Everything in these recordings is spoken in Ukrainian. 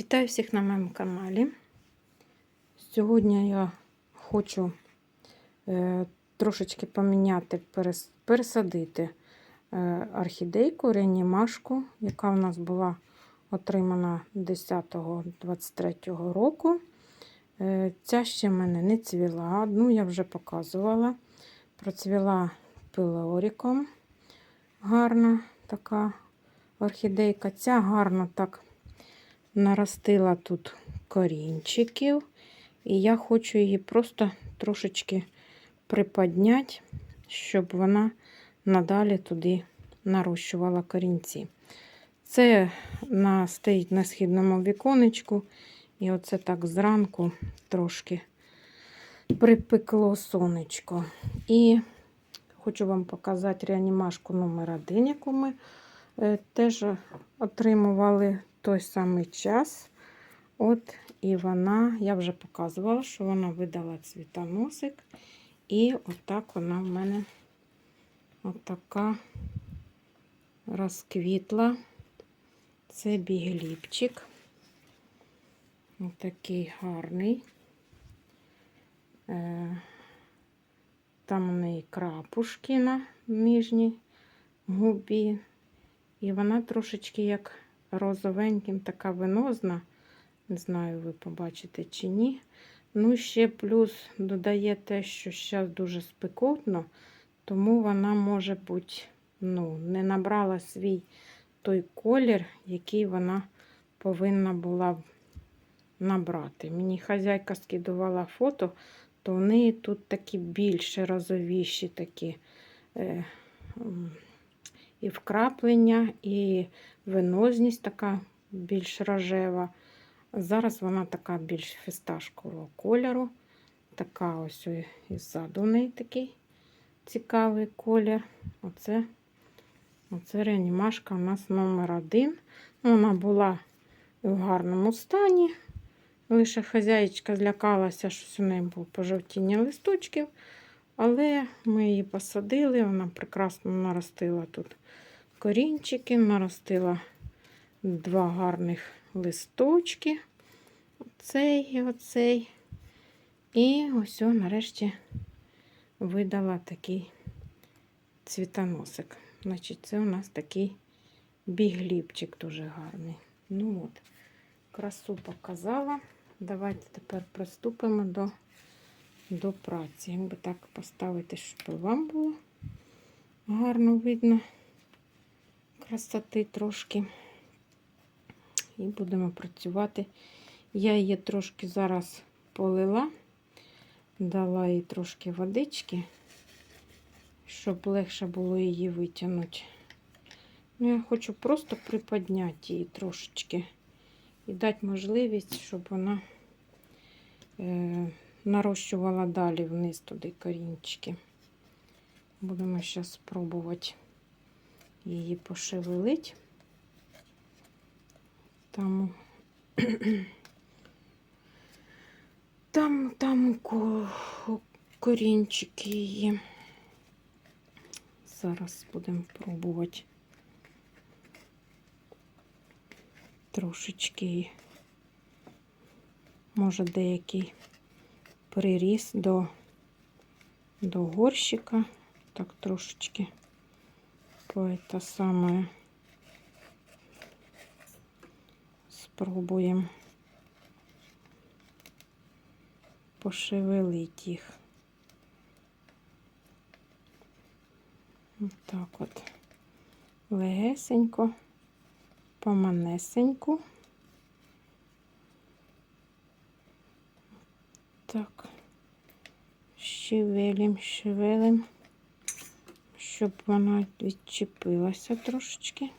Вітаю всіх на моєму каналі. Сьогодні я хочу е, трошечки поміняти, пересадити е, орхідейку, реанімашку, яка в нас була отримана 10-23 року. Е, ця ще в мене не цвіла, одну я вже показувала. Процвіла пилоріком. Гарна така орхідейка. Ця гарно так наростила тут корінчиків, і я хочу її просто трошечки приподняти, щоб вона надалі туди нарощувала корінці. Це на, стоїть на східному віконечку, і оце так зранку трошки припекло сонечко. І хочу вам показати реанімашку номер 1 яку ми е, теж отримували той самий час. От, і вона, я вже показувала, що вона видала цвітоносик. І отак вона в мене отака розквітла. Це бігліпчик. Отакий гарний. Е, Там у неї крапушки на нижній губі. І вона трошечки як розовеньким, така венозна. Не знаю, ви побачите чи ні. Ну, ще плюс додає те, що зараз дуже спекотно, тому вона, може бути, ну, не набрала свій той колір, який вона повинна була набрати. Мені хазяйка скидувала фото, то в неї тут такі більше розовіші такі е, і вкраплення, і венозність така більш рожева. Зараз вона така більш фісташкового кольору. Така ось і ззаду в неї такий цікавий колір. Оце, оце реанімашка у нас номер один. Вона була в гарному стані. Лише хазяїчка злякалася, що у неї було пожовтіння листочків. Але ми її посадили, вона прекрасно наростила тут корінчики, наростила два гарних листочки. Оцей і оцей. І ось нарешті видала такий цвітоносик. Значить, це у нас такий бігліпчик дуже гарний. Ну от, красу показала. Давайте тепер приступимо до до праці. Якби так поставити, щоб вам було гарно видно красоти трошки. І будемо працювати. Я її трошки зараз полила, дала їй трошки водички, щоб легше було її витягнути. Ну, я хочу просто приподняти її трошечки і дати можливість, щоб вона е, нарощувала далі вниз туди корінчики. Будемо зараз спробувати її пошевелити. Там, там, там корінчики її. Зараз будемо пробувати трошечки, може, деякий приріс до, до горщика, так трошечки. По это самое спробуємо. Пошевелити їх. Так от. Легесенько, поманесенько. Так, щевелим, щевелим щоб вона відчепилася трошечки.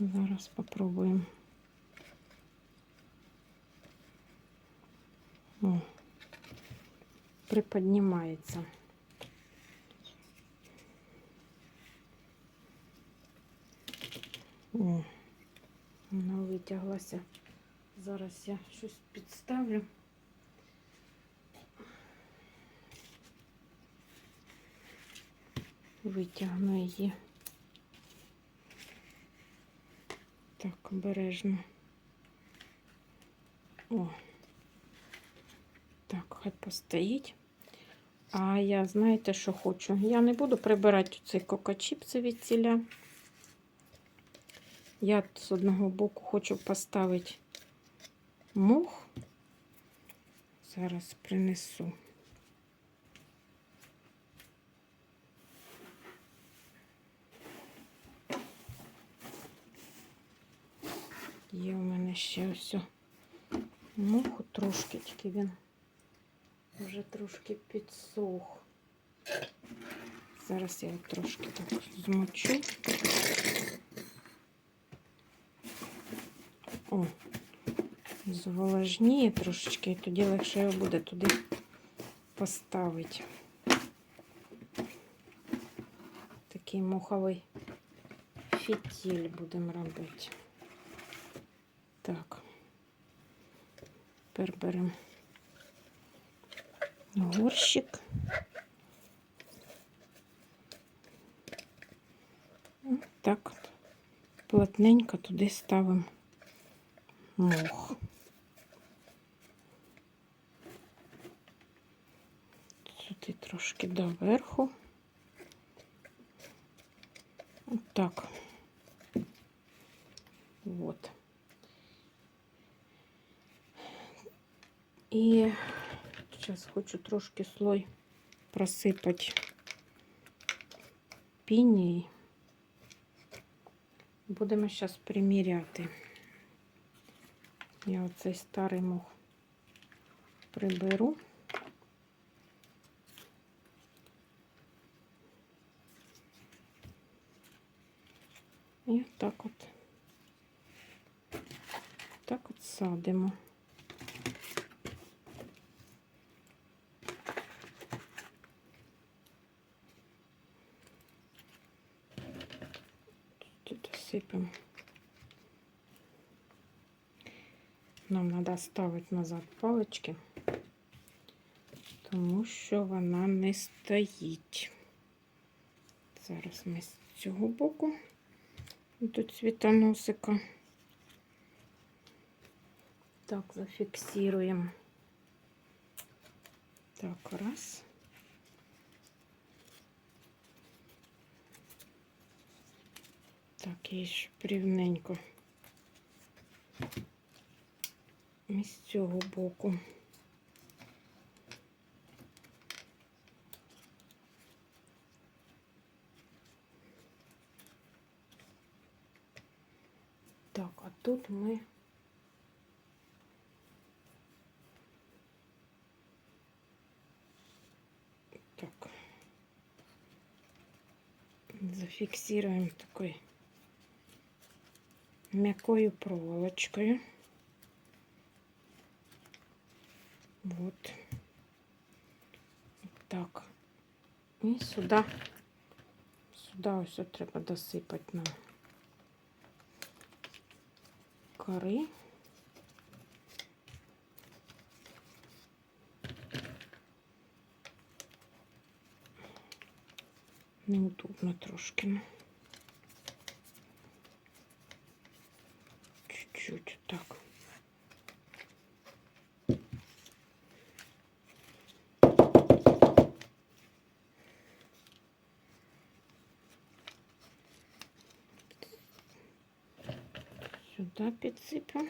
Зараз спробуємо. О, приподнімається. О, вона витяглася. Зараз я щось підставлю. Витягну її. Так, обережно. О. Так, хай постоїть. А я знаєте, що хочу? Я не буду прибирати цей кокочіпси від ціля. Я з одного боку хочу поставити мох. Зараз принесу. Є у мене ще ось моху трошки, тільки він вже трошки підсох. Зараз я його трошки так змочу. О, зволожніє трошечки, і тоді легше його буде туди поставити. Такий моховий фітіль будемо робити. Так. Тепер беремо горщик. Ось Так от плотненько туди ставимо мох. Сюди трошки доверху. Так. Вот. І зараз хочу трошки слой просипати пінії. Будемо зараз приміряти. Я оцей старий мох приберу. І так от, так от садимо. Треба ставити назад палички, тому що вона не стоїть. Зараз ми з цього боку до цвітоносика. Так, зафіксуємо. Так, раз. Так, і ще рівненько. І з цього боку. Так, а тут ми так зафиксируем такой мягкою проволочкою. Вот. Так. І сюди, сюди от треба досипати нам кори. Неудобно трошки. Чуть-чуть так. Сюда підсипемо.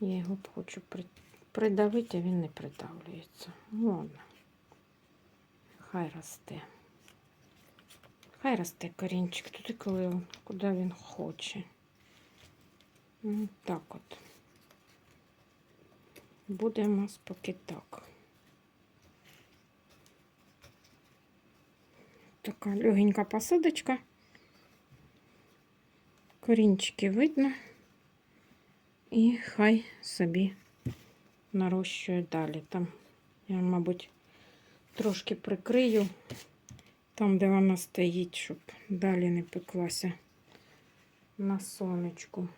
Я його хочу при- придавити, а він не придавлюється. Ладно. Хай росте. Хай росте корінчик туди, коли, куди він хоче. Так от. Буде у нас поки так. Така легенька посадочка. Корінчики видно. І хай собі нарощує далі. Там я, мабуть, трошки прикрию там, де вона стоїть, щоб далі не пеклася на сонечку.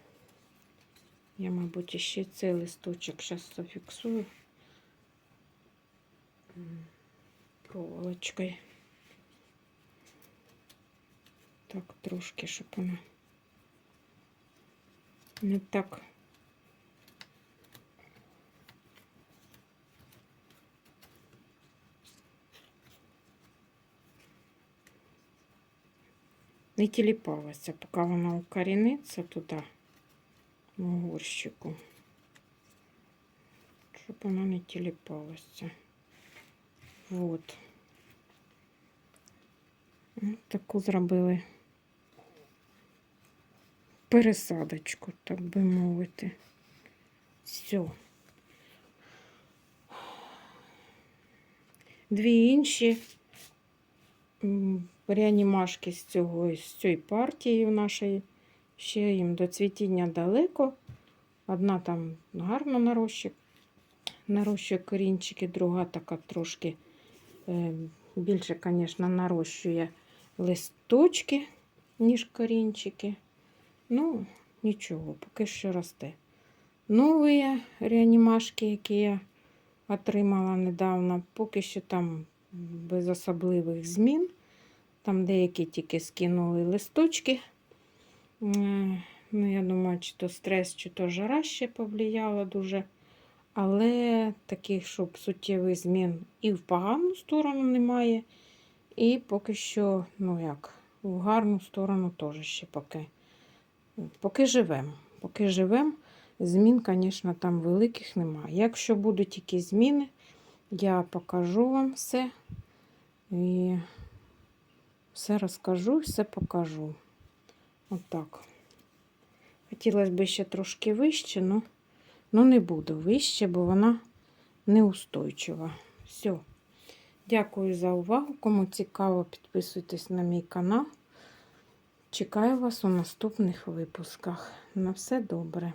Я, мабуть, ще цей листочок зараз зафіксую проволочкою. Так, трошки, щоб вона не так. Не тіліпалася, поки вона укоріниться туди, в горщику. Щоб вона не тіліпалася. Вот. Ось таку зробили пересадочку, так би мовити. Все. Дві інші реанімашки з цього з цієї партії в нашої. Ще їм до цвітіння далеко. Одна там гарно нарощує, нарощує корінчики, друга така трошки е, більше, звісно, нарощує листочки, ніж корінчики. Ну, нічого, поки що росте. Нові реанімашки, які я отримала недавно, поки що там без особливих змін. Там деякі тільки скинули листочки. Ну, я думаю, чи то стрес, чи то жара ще повлияло дуже. Але таких, щоб суттєвих змін і в погану сторону немає. І поки що, ну як, в гарну сторону теж ще поки. Поки живемо. Поки живемо, змін, звісно, там великих немає. Якщо будуть якісь зміни, я покажу вам все. І все розкажу, все покажу. Отак. Хотілося б ще трошки вище, але ну, не буду вище, бо вона неустойчива. Все. Дякую за увагу. Кому цікаво, підписуйтесь на мій канал. Чекаю вас у наступних випусках. На все добре.